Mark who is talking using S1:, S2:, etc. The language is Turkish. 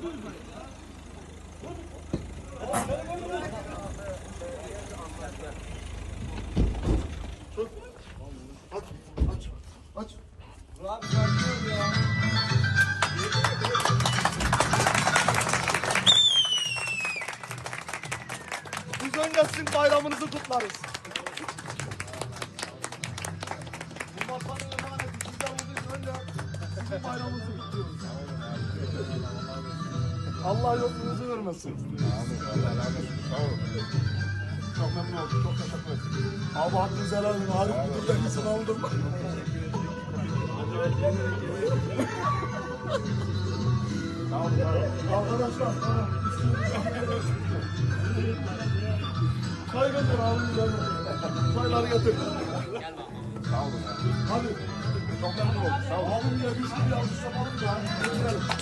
S1: Aç, aç, aç.
S2: Abi sakin ya.
S1: Biz önce sizin bayramınızı kutlarız. Bu vatanın emaneti size olduğu için önce sizin bayramınızı kutluyoruz. Allah yolunuzu vermesin.
S3: Çok memnun oldum. Çok teşekkür ederim.
S1: Abi hakkınızı helal edin. Harip aldım.
S3: Sağ olun. Sağ olun.
S1: Arkadaşlar. Çay gönder abi. Çayları getir.
S3: Sağ olun.
S1: Hadi.
S3: Çok memnun oldum. Sağ olun.
S1: Abimle biz bir alkış yapalım da. Götürelim.